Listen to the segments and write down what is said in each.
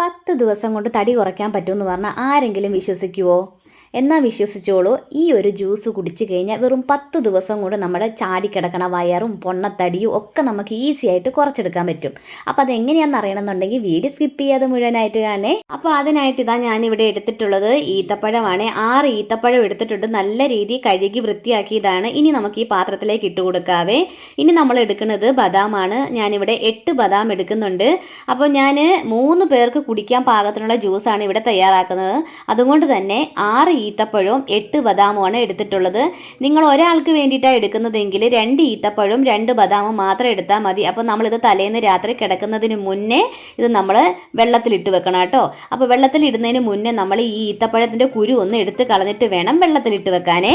പത്ത് ദിവസം കൊണ്ട് തടി കുറയ്ക്കാൻ പറ്റുമെന്ന് പറഞ്ഞാൽ ആരെങ്കിലും വിശ്വസിക്കുവോ? എന്നാൽ വിശ്വസിച്ചോളൂ ഈ ഒരു ജ്യൂസ് കുടിച്ചു കഴിഞ്ഞാൽ വെറും പത്ത് ദിവസം കൊണ്ട് നമ്മുടെ ചാടിക്കിടക്കണ വയറും പൊണ്ണത്തടിയും ഒക്കെ നമുക്ക് ഈസി ആയിട്ട് കുറച്ചെടുക്കാൻ പറ്റും. അപ്പോൾ അതെങ്ങനെയാണെന്ന് അറിയണമെന്നുണ്ടെങ്കിൽ വീഡിയോ സ്കിപ്പ് ചെയ്യാതെ മുഴുവനായിട്ട് കാണേ. അപ്പോൾ അതിനായിട്ട് ഇതാ ഞാനിവിടെ എടുത്തിട്ടുള്ളത് ഈത്തപ്പഴമാണ്. ആറ് ഈത്തപ്പഴം എടുത്തിട്ടുണ്ട്. നല്ല രീതിയിൽ കഴുകി വൃത്തിയാക്കിയതാണ്. ഇനി നമുക്ക് ഈ പാത്രത്തിലേക്ക് ഇട്ട് കൊടുക്കാവേ. ഇനി നമ്മൾ എടുക്കുന്നത് ബദാമാണ്. ഞാനിവിടെ എട്ട് ബദാം എടുക്കുന്നുണ്ട്. അപ്പോൾ ഞാൻ മൂന്ന് പേർക്ക് കുടിക്കാൻ പാകത്തിനുള്ള ജ്യൂസാണ് ഇവിടെ തയ്യാറാക്കുന്നത്. അതുകൊണ്ട് തന്നെ ആറ് ഈത്തപ്പഴവും എട്ട് ബദാമുമാണ് എടുത്തിട്ടുള്ളത്. നിങ്ങൾ ഒരാൾക്ക് വേണ്ടിയിട്ടാണ് എടുക്കുന്നതെങ്കിൽ രണ്ട് ഈത്തപ്പഴവും രണ്ട് ബദാമും മാത്രം എടുത്താൽ മതി. അപ്പോൾ നമ്മളിത് തലേന്ന് രാത്രി കിടക്കുന്നതിന് മുന്നേ ഇത് നമ്മൾ വെള്ളത്തിലിട്ട് വെക്കണം കേട്ടോ. അപ്പോൾ വെള്ളത്തിലിടുന്നതിന് മുന്നേ നമ്മൾ ഈ ഈത്തപ്പഴത്തിന്റെ കുരു ഒന്ന് എടുത്ത് കളഞ്ഞിട്ട് വേണം വെള്ളത്തിലിട്ട് വെക്കാനേ.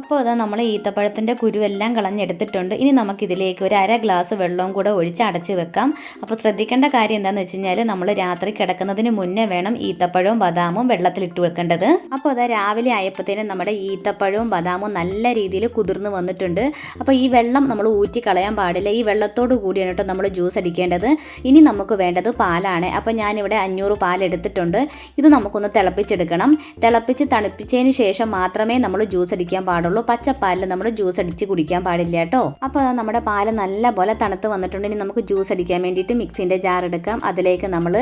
അപ്പോൾ അതാ നമ്മൾ ഈത്തപ്പഴത്തിന്റെ കുരുവെല്ലാം കളഞ്ഞെടുത്തിട്ടുണ്ട്. ഇനി നമുക്കിതിലേക്ക് ഒരു അര ഗ്ലാസ് വെള്ളവും കൂടെ ഒഴിച്ച് അടച്ച് വെക്കാം. അപ്പോൾ ശ്രദ്ധിക്കേണ്ട കാര്യം എന്താണെന്ന് വെച്ച് കഴിഞ്ഞാൽ നമ്മൾ രാത്രി കിടക്കുന്നതിന് മുന്നേ വേണം ഈത്തപ്പഴവും ബദാമും വെള്ളത്തിലിട്ട് വെക്കേണ്ടത്. അപ്പോൾ അതാ രാവിലെ ആയപ്പോഴത്തേനും നമ്മുടെ ഈത്തപ്പഴവും ബദാമും നല്ല രീതിയിൽ കുതിർന്ന് വന്നിട്ടുണ്ട്. അപ്പോൾ ഈ വെള്ളം നമ്മൾ ഊറ്റി കളയാൻ പാടില്ല. ഈ വെള്ളത്തോട് കൂടിയാണ് കേട്ടോ നമ്മൾ ജ്യൂസ് അടിക്കേണ്ടത്. ഇനി നമുക്ക് വേണ്ടത് പാലാണ്. അപ്പോൾ ഞാനിവിടെ അഞ്ഞൂറ് പാൽ എടുത്തിട്ടുണ്ട്. ഇത് നമുക്കൊന്ന് തിളപ്പിച്ചെടുക്കണം. തിളപ്പിച്ച് തണുപ്പിച്ചതിന് ശേഷം മാത്രമേ നമ്മൾ ജ്യൂസ് അടിക്കാൻ പാടുള്ളൂ. പച്ചപ്പാലിൽ നമ്മൾ ജ്യൂസ് അടിച്ച് കുടിക്കാൻ പാടില്ല കേട്ടോ. അപ്പോൾ നമ്മുടെ പാൽ നല്ല പോലെ തണുത്ത് വന്നിട്ടുണ്ട്. ഇനി നമുക്ക് ജ്യൂസ് അടിക്കാൻ വേണ്ടിയിട്ട് മിക്സിന്റെ ജാർ എടുക്കാം. അതിലേക്ക് നമ്മൾ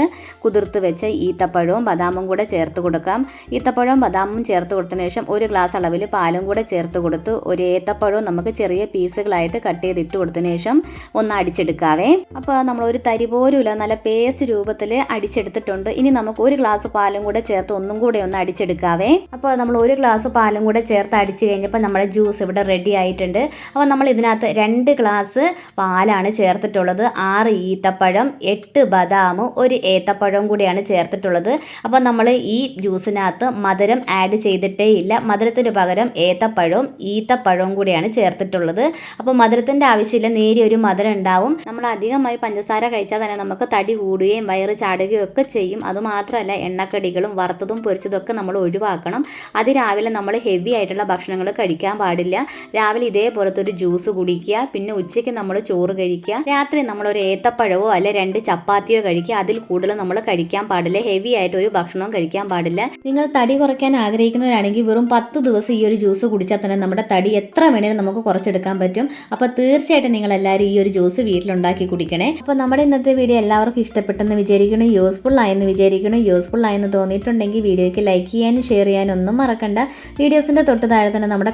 കുതിർത്ത് വെച്ച ഈത്തപ്പഴവും ബദാമും കൂടെ ചേർത്ത് കൊടുക്കാം. ഈത്തപ്പഴവും ബദാമും ചേർത്ത് കൊടുത്തതിന് ശേഷം ഒരു ഗ്ലാസ് അളവിൽ പാലും കൂടെ ചേർത്ത് കൊടുത്ത് ഒരു ഏത്തപ്പഴവും നമുക്ക് ചെറിയ പീസുകളായിട്ട് കട്ട് ചെയ്തിട്ട് കൊടുത്തതിന് ശേഷം ഒന്ന് അടിച്ചെടുക്കാവേ. അപ്പോൾ നമ്മൾ ഒരു തരി പോലുമില്ല നല്ല പേസ്റ്റ് രൂപത്തിൽ അടിച്ചെടുത്തിട്ടുണ്ട്. ഇനി നമുക്ക് ഒരു ഗ്ലാസ് പാലും കൂടെ ചേർത്ത് ഒന്നും കൂടെ ഒന്ന് അടിച്ചെടുക്കാവേ. അപ്പോൾ നമ്മൾ ഒരു ഗ്ലാസ് പാലും കൂടെ ചേർത്ത് അടിച്ച് കഴിഞ്ഞപ്പോൾ നമ്മുടെ ജ്യൂസ് ഇവിടെ റെഡി ആയിട്ടുണ്ട്. അപ്പോൾ നമ്മൾ ഇതിനകത്ത് രണ്ട് ഗ്ലാസ് പാലാണ് ചേർത്തിട്ടുള്ളത്. ആറ് ഈത്തപ്പഴം എട്ട് ബദാം ഒരു ഏത്തപ്പഴം കൂടിയാണ് ചേർത്തിട്ടുള്ളത്. അപ്പോൾ നമ്മൾ ഈ ജ്യൂസിനകത്ത് മധുരം ആഡ് ചെയ്തിട്ടേ ഇല്ല. മധുരത്തിന് പകരം ഏത്തപ്പഴവും ഈത്തപ്പഴവും കൂടിയാണ് ചേർത്തിട്ടുള്ളത്. അപ്പോൾ മധുരത്തിന്റെ ആവശ്യമില്ല. നേരിയ ഒരു മധുരം ഉണ്ടാവും. നമ്മൾ അധികമായി പഞ്ചസാര കഴിച്ചാൽ തന്നെ നമുക്ക് തടി കൂടുകയും വയറ് ചാടുകയും ഒക്കെ ചെയ്യും. അതുമാത്രമല്ല എണ്ണക്കടികളും വറുത്തതും പൊരിച്ചതും ഒക്കെ നമ്മൾ ഒഴിവാക്കണം. അത് രാവിലെ നമ്മൾ ഹെവി ആയിട്ടുള്ള ഭക്ഷണങ്ങൾ കഴിക്കാൻ പാടില്ല. രാവിലെ ഇതേപോലത്തെ ഒരു ജ്യൂസ് കുടിക്കുക പിന്നെ ഉച്ചയ്ക്ക് നമ്മൾ ചോറ് കഴിക്കുക രാത്രി നമ്മൾ ഒരു ഏത്തപ്പഴമോ അല്ലെ രണ്ട് ചപ്പാത്തിയോ കഴിക്കുക അതിൽ കൂടുതൽ നമ്മൾ കഴിക്കാൻ പാടില്ല. ഹെവി ആയിട്ട് ഒരു ഭക്ഷണവും കഴിക്കാൻ പാടില്ല. നിങ്ങൾ തടി കുറയ്ക്കാൻ ആഗ്രഹിക്കുന്നവരാണെങ്കിൽ വെറും പത്ത് ദിവസം ഈ ഒരു ജ്യൂസ് കുടിച്ചാൽ തന്നെ നമ്മുടെ തടി എത്ര വേണേലും നമുക്ക് കുറച്ചെടുക്കാൻ പറ്റും. അപ്പോൾ തീർച്ചയായിട്ടും നിങ്ങൾ എല്ലാവരും ഈ ഒരു ജ്യൂസ് വീട്ടിലുണ്ടാക്കി കുടിക്കണേ. അപ്പോൾ നമ്മുടെ ഇന്നത്തെ വീഡിയോ എല്ലാവർക്കും ഇഷ്ടപ്പെട്ടെന്ന് വിചാരിക്കണം യൂസ്ഫുൾ ആയെന്ന് വിചാരിക്കണം യൂസ്ഫുൾ ആയെന്ന് തോന്നിയിട്ടുണ്ടെങ്കിൽ വീഡിയോയ്ക്ക് ലൈക്ക് ചെയ്യാനും ഷെയർ ചെയ്യാനും ഒന്നും മറക്കണ്ട. വീഡിയോസിന്റെ തൊട്ട് താഴെ തന്നെ നമ്മുടെ